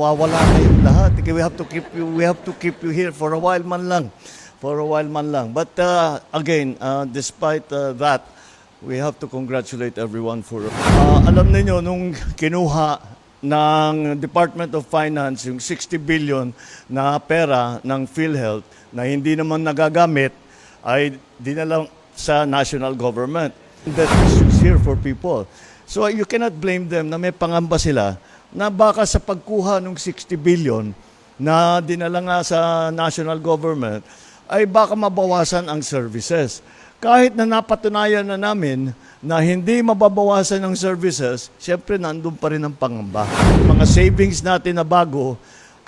Wawala kayong lahat. We have to keep you we have to keep you here for a while man lang. For a while man lang. But uh, again, uh, despite uh, that, we have to congratulate everyone for uh, alam niyo nung kinuha ng Department of Finance yung 60 billion na pera ng PhilHealth na hindi naman nagagamit ay dinala sa national government. That is here for people. So you cannot blame them na may pangamba sila na baka sa pagkuha ng 60 billion na dinala nga sa national government ay baka mabawasan ang services. Kahit na napatunayan na namin na hindi mababawasan ang services, syempre nandun pa rin ang pangamba. Mga savings natin na bago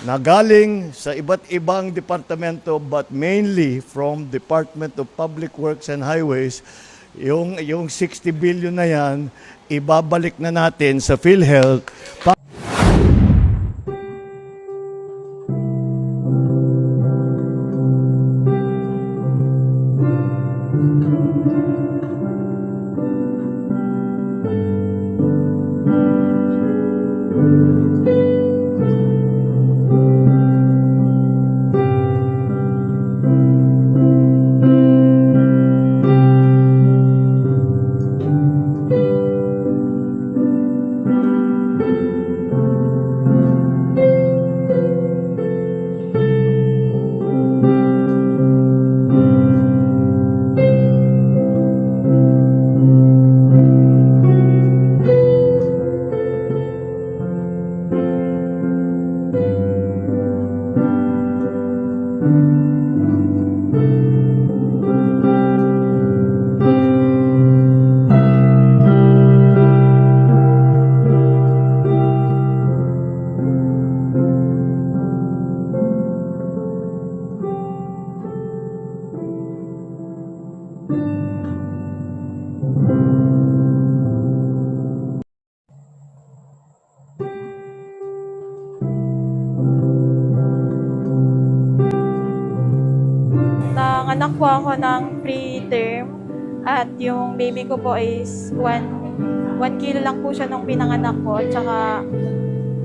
na galing sa iba't ibang departamento but mainly from Department of Public Works and Highways, yung, yung 60 billion na yan, ibabalik na natin sa PhilHealth pa- Nanganak ako ng preterm at yung baby ko po is 1 1 kilo lang po siya nung pinanganak ko. Tsaka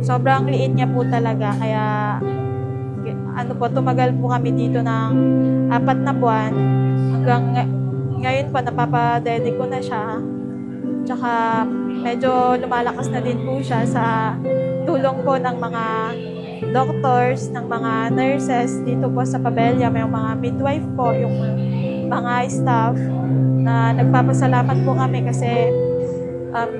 sobrang liit niya po talaga. Kaya ano po tumagal po kami dito ng apat na buwan. Hanggang nga- ngayon po napapadede ko na siya. Tsaka medyo lumalakas na din po siya sa tulong po ng mga doctors, ng mga nurses dito po sa Pabella, may mga midwife po, yung mga staff na nagpapasalamat po kami kasi um,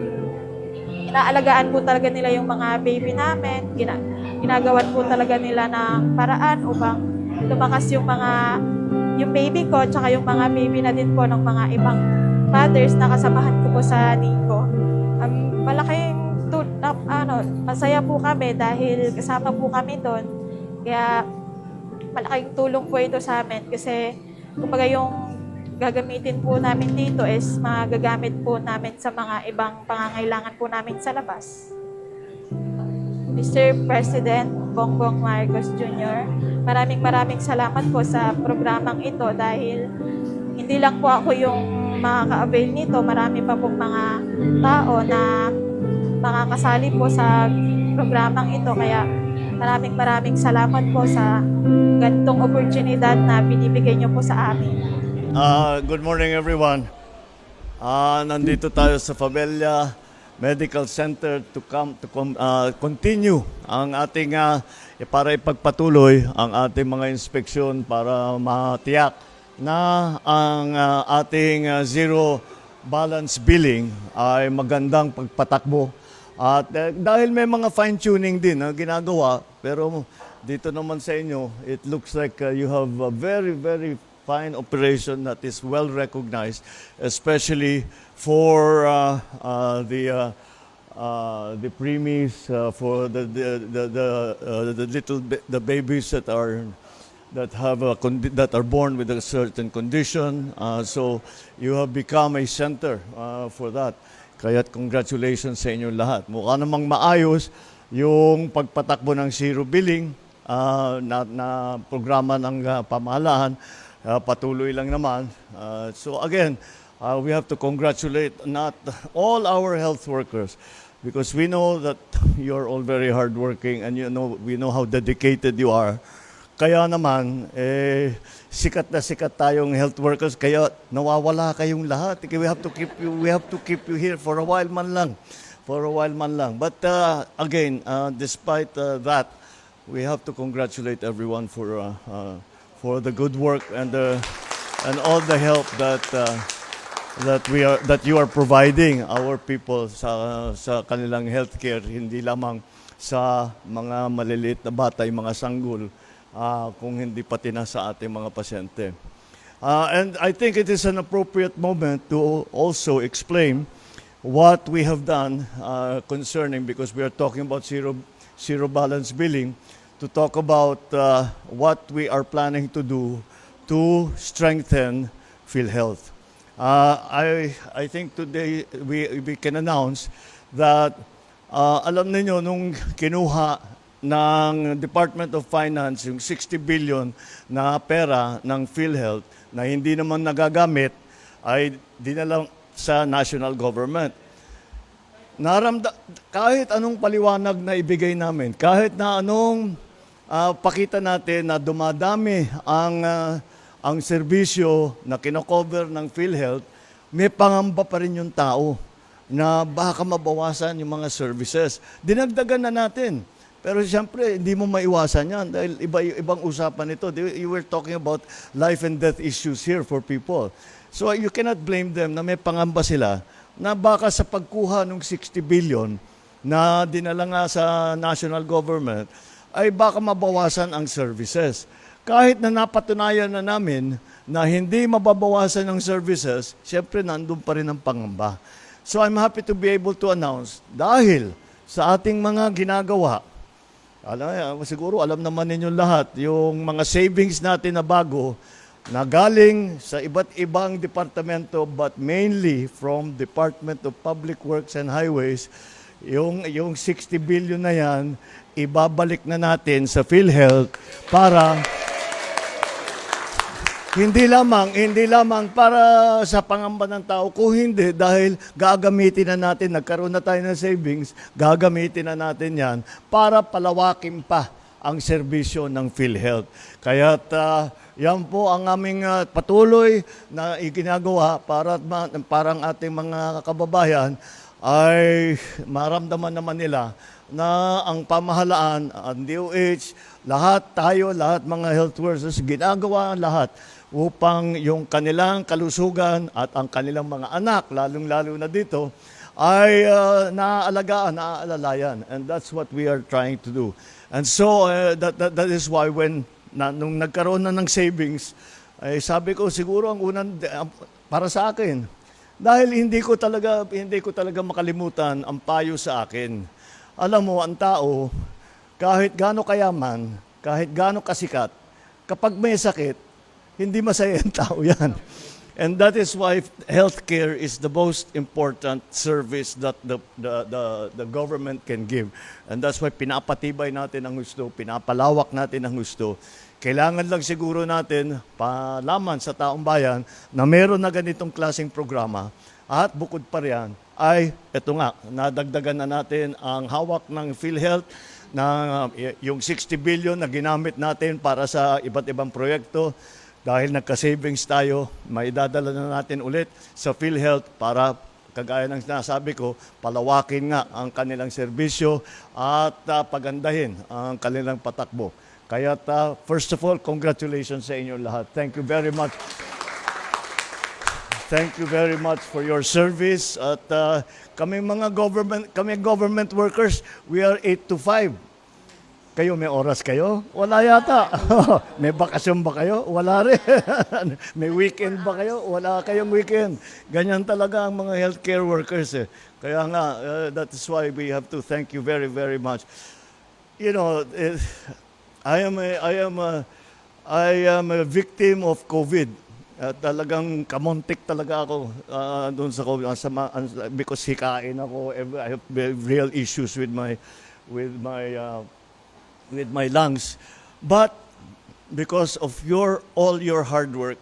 inaalagaan po talaga nila yung mga baby namin, gina, ginagawan po talaga nila ng paraan upang lumakas yung mga yung baby ko tsaka yung mga baby na din po ng mga ibang mothers na kasamahan ko po sa Nico. Um, malaking tu- na, ano, masaya po kami dahil kasama po kami doon. Kaya malaking tulong po ito sa amin kasi kumbaga yung gagamitin po namin dito is magagamit po namin sa mga ibang pangangailangan po namin sa labas. Mr. President Bongbong Marcos Jr., maraming maraming salamat po sa programang ito dahil hindi lang po ako yung makaka-avail nito, marami pa pong mga tao na makakasali po sa programang ito. Kaya maraming maraming salamat po sa ganitong oportunidad na binibigay niyo po sa amin. Uh, good morning everyone. Ah, nandito tayo sa Fabella Medical Center to come to com- ah, continue ang ating ah, para ipagpatuloy ang ating mga inspeksyon para matiyak na ang ah, ating ah, zero balance billing ay magandang pagpatakbo. At eh, dahil may mga fine tuning din na ginagawa pero dito naman sa inyo it looks like ah, you have a very very fine operation that is well recognized, especially for uh, uh, the uh, uh, the preemies, uh, for the the the the, uh, the little ba- the babies that are that have a condi- that are born with a certain condition. Uh, so you have become a center uh, for that. Kaya congratulations sa inyo lahat. Mukha namang maayos yung pagpatakbo ng zero billing uh, na, na programa ng uh, pamahalaan. Uh, patuloy lang naman. Uh, so again, uh, we have to congratulate not all our health workers, because we know that you're all very hardworking and you know we know how dedicated you are. Kaya naman, eh, sikat na sikat tayong health workers, kaya nawawala kayong lahat. We have to keep you, we have to keep you here for a while man lang. For a while man lang. But uh, again, uh, despite uh, that, we have to congratulate everyone for uh, uh, for the good work and the and all the help that uh, that we are that you are providing our people sa sa kanilang healthcare hindi lamang sa mga maliliit na bata, yung mga sanggol, ah, kung hindi pati na sa ating mga pasyente. Uh, and I think it is an appropriate moment to also explain what we have done uh, concerning, because we are talking about zero, zero balance billing, to talk about uh, what we are planning to do to strengthen PhilHealth. Uh, I, I think today we, we can announce that uh, alam niyo nung kinuha ng Department of Finance yung 60 billion na pera ng PhilHealth na hindi naman nagagamit ay dinala sa national government. Naramda kahit anong paliwanag na ibigay namin, kahit na anong ah, pakita natin na dumadami ang ah, ang serbisyo na kinocover ng PhilHealth, may pangamba pa rin yung tao na baka mabawasan yung mga services. Dinagdagan na natin. Pero siyempre, hindi mo maiwasan yan dahil iba, ibang usapan ito. You were talking about life and death issues here for people. So you cannot blame them na may pangamba sila na baka sa pagkuha ng 60 billion na dinala nga sa national government ay baka mabawasan ang services. Kahit na napatunayan na namin na hindi mababawasan ang services, siyempre nandun pa rin ang pangamba. So I'm happy to be able to announce dahil sa ating mga ginagawa, alam, siguro alam naman ninyo lahat, yung mga savings natin na bago, na galing sa iba't ibang departamento but mainly from Department of Public Works and Highways, yung, yung 60 billion na yan, ibabalik na natin sa PhilHealth para hindi lamang, hindi lamang para sa pangamba ng tao, kung hindi dahil gagamitin na natin, nagkaroon na tayo ng savings, gagamitin na natin yan para palawakin pa ang serbisyo ng PhilHealth. Kaya yan po ang aming ah, patuloy na iginagawa para parang ating mga kababayan ay maramdaman naman nila na ang pamahalaan, ang DOH, lahat tayo, lahat mga health workers, ginagawa lahat upang yung kanilang kalusugan at ang kanilang mga anak, lalong-lalo na dito, ay uh, naaalagaan, naaalalayan. And that's what we are trying to do. And so, uh, that, that, that is why when, na, nung nagkaroon na ng savings, ay sabi ko siguro ang unang, para sa akin, dahil hindi ko talaga hindi ko talaga makalimutan ang payo sa akin. Alam mo, ang tao kahit gaano kayaman, kahit gaano kasikat, kapag may sakit, hindi masaya ang tao yan. And that is why healthcare is the most important service that the, the, the, the government can give. And that's why pinapatibay natin ang gusto, pinapalawak natin ang gusto. Kailangan lang siguro natin palaman sa taong bayan na meron na ganitong klaseng programa. At bukod pa riyan, ay ito nga, nadagdagan na natin ang hawak ng PhilHealth na uh, yung 60 billion na ginamit natin para sa iba't ibang proyekto dahil nagka-savings tayo, may dadala na natin ulit sa PhilHealth para kagaya ng sinasabi ko, palawakin nga ang kanilang serbisyo at uh, pagandahin ang kanilang patakbo. Kaya uh, first of all, congratulations sa inyo lahat. Thank you very much. Thank you very much for your service at uh, kami mga government kami government workers, we are 8 to 5. Kayo may oras kayo? Wala yata. may bakasyon ba kayo? Wala rin. may weekend ba kayo? Wala kayong weekend. Ganyan talaga ang mga healthcare workers eh. Kaya nga uh, that is why we have to thank you very very much. You know, eh, I am a, I am a, I am a victim of COVID. At talagang kamontik talaga ako ah, doon sa COVID sa, because hikain ako. I have real issues with my with my uh, with my lungs. But because of your all your hard work,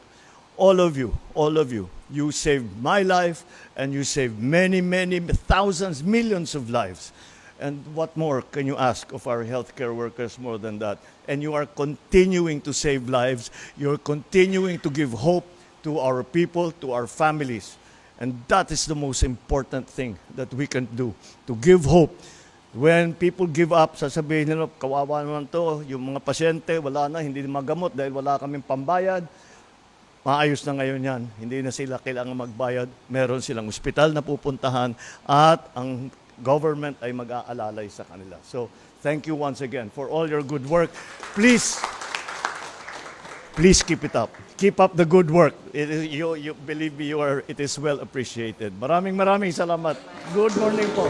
all of you, all of you, you saved my life and you saved many, many thousands, millions of lives. And what more can you ask of our healthcare workers more than that? And you are continuing to save lives. You're continuing to give hope to our people, to our families. And that is the most important thing that we can do, to give hope. When people give up, sasabihin nila, kawawa naman to, yung mga pasyente, wala na, hindi na magamot dahil wala kaming pambayad. Maayos na ngayon yan. Hindi na sila kailangan magbayad. Meron silang ospital na pupuntahan at ang government ay mag-aalalay sa kanila. So, thank you once again for all your good work. Please, please keep it up. Keep up the good work. It you, you, believe me, you are, it is well appreciated. Maraming maraming salamat. Good morning po.